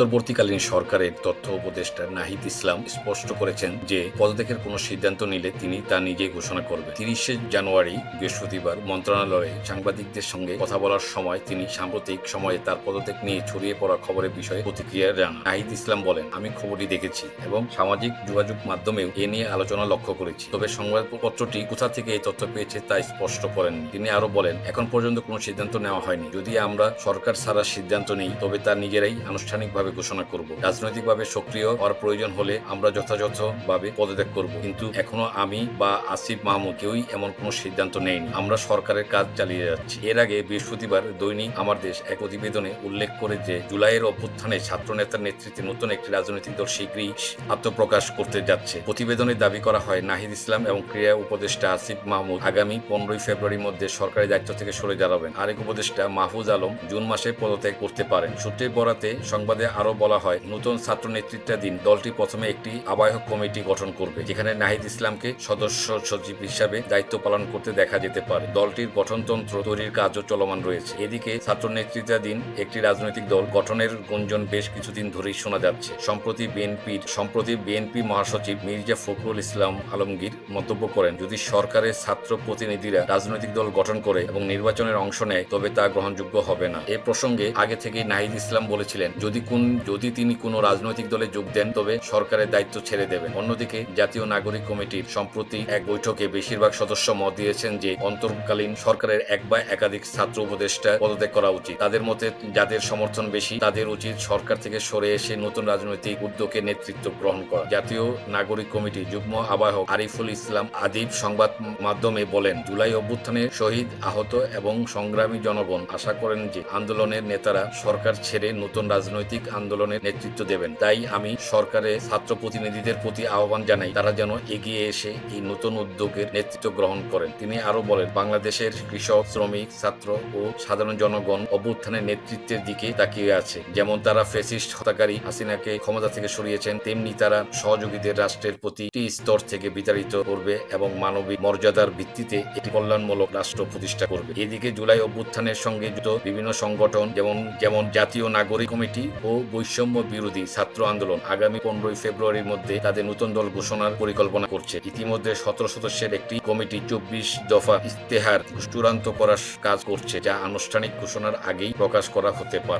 অন্তর্বর্তীকালীন সরকারের তথ্য উপদেষ্টা নাহিদ ইসলাম স্পষ্ট করেছেন যে পদত্যাগের কোনো সিদ্ধান্ত নিলে তিনি তা নিজেই ঘোষণা করবেন। তিরিশে জানুয়ারি বৃহস্পতিবার মন্ত্রণালয়ে সাংবাদিকদের সঙ্গে কথা বলার সময় তিনি সাম্প্রতিক সময়ে তার পদত্যাগ নিয়ে ছড়িয়ে পড়া খবরের বিষয়ে প্রতিক্রিয়া জানান। নাহিদ ইসলাম বলেন, আমি খবরটি দেখেছি এবং সামাজিক যোগাযোগ মাধ্যমেও এ নিয়ে আলোচনা লক্ষ্য করেছি। তবে সংবাদপত্রটি কোথা থেকে এই তথ্য পেয়েছে তা স্পষ্ট করেন তিনি আরও বলেন, এখন পর্যন্ত কোনো সিদ্ধান্ত নেওয়া হয়নি। যদি আমরা সরকার ছাড়া সিদ্ধান্ত নেই, তবে তা নিজেরাই আনুষ্ঠানিকভাবে ঘোষণা করব। রাজনৈতিকভাবে সক্রিয় হওয়ার প্রয়োজন হলে আমরা যথাযথভাবে পদত্যাগ করব। কিন্তু এখনও আমি বা আসিফ মাহমুদ কেউই এমন কোনো সিদ্ধান্ত নেইনি আমরা সরকারের কাজ চালিয়ে যাচ্ছি। এর আগে বৃহস্পতিবার দৈনিক আমার দেশ এক প্রতিবেদনে উল্লেখ করে যে জুলাইয়ের অভ্যুত্থানে ছাত্র নেতার নেতৃত্বে নতুন একটি রাজনৈতিক দল শীঘ্রই আত্মপ্রকাশ করতে যাচ্ছে। প্রতিবেদনে দাবি করা হয়, নাহিদ ইসলাম এবং ক্রীড়া উপদেষ্টা আসিফ মাহমুদ আগামী পনেরোই ফেব্রুয়ারির মধ্যে সরকারি দায়িত্ব থেকে সরে দাঁড়াবেন। আরেক উপদেষ্টা মাহফুজ আলম জুন মাসে পদত্যাগ করতে পারেন। সূত্রের বরাতে সংবাদে আরও বলা হয়, নতুন ছাত্র নেতৃত্বাধীন দলটি প্রথমে একটি আবাহক কমিটি গঠন করবে, যেখানে নাহিদ ইসলামকে সদস্য সচিব হিসাবে দায়িত্ব পালন করতে দেখা যেতে পারে। দলটির গঠনতন্ত্র, তৈরির কাজও চলমান রয়েছে। এদিকে ছাত্র নেতৃত্বাধীন একটি রাজনৈতিক দল গঠনের গুঞ্জন বেশ কিছুদিন ধরেই শোনা যাচ্ছে। সম্প্রতি বিএনপির সম্প্রতি বিএনপি মহাসচিব মির্জা ফখরুল ইসলাম আলমগীর মন্তব্য করেন, যদি সরকারের ছাত্র প্রতিনিধিরা রাজনৈতিক দল গঠন করে এবং নির্বাচনের অংশ নেয়, তবে তা গ্রহণযোগ্য হবে না। এ প্রসঙ্গে আগে থেকেই নাহিদ ইসলাম বলেছিলেন, যদি কোন যদি তিনি কোনো রাজনৈতিক দলে যোগ দেন, তবে সরকারের দায়িত্ব ছেড়ে দেবেন। অন্যদিকে, জাতীয় নাগরিক কমিটির সম্প্রতি এক বৈঠকে বেশিরভাগ সদস্য মত দিয়েছেন যে অন্তর্কালীন সরকারের এক বা একাধিক ছাত্র উপদেষ্টা পদত্যাগ করা উচিত। তাদের মতে, যাদের সমর্থন বেশি, তাদের উচিত সরকার থেকে সরে এসে নতুন রাজনৈতিক উদ্যোগে নেতৃত্ব গ্রহণ করা। জাতীয় নাগরিক কমিটি যুগ্ম আবাহক আরিফুল ইসলাম আদিব সংবাদ মাধ্যমে বলেন, জুলাই অভ্যুত্থানে শহীদ, আহত এবং সংগ্রামী জনগণ আশা করেন যে, আন্দোলনের নেতারা সরকার ছেড়ে নতুন রাজনৈতিক আন্দোলনের নেতৃত্ব দেবেন। তাই আমি সরকারের ছাত্র প্রতিনিধিদের প্রতি আহ্বান জানাই, তারা যেন এগিয়ে এসে এই নতুন উদ্যোগের নেতৃত্ব গ্রহণ করেন। তিনি আরও বলেন, বাংলাদেশের কৃষক, শ্রমিক, ছাত্র ও সাধারণ জনগণ অভ্যুত্থানের নেতৃত্বের দিকে তাকিয়ে আছে। যেমন তারা ফেসিস্ট হত্যাকারী হাসিনাকে ক্ষমতা থেকে সরিয়েছেন, তেমনি তারা সহযোগীদের রাষ্ট্রের প্রতিটি স্তর থেকে বিতাড়িত করবে এবং মানবিক মর্যাদার ভিত্তিতে একটি কল্যাণমূলক রাষ্ট্র প্রতিষ্ঠা করবে। এদিকে জুলাই অভ্যুত্থানের সঙ্গে যুক্ত বিভিন্ন সংগঠন, যেমন যেমন জাতীয় নাগরিক কমিটি ও বৈষম্য বিরোধী ছাত্র আন্দোলন আগামী পনেরোই ফেব্রুয়ারির মধ্যে তাদের নতুন দল ঘোষণার পরিকল্পনা করছে। ইতিমধ্যে সতেরো সদস্যের একটি কমিটি চব্বিশ দফা ইস্তেহার চূড়ান্ত করার কাজ করছে, যা আনুষ্ঠানিক ঘোষণার আগেই প্রকাশ করা হতে পারে।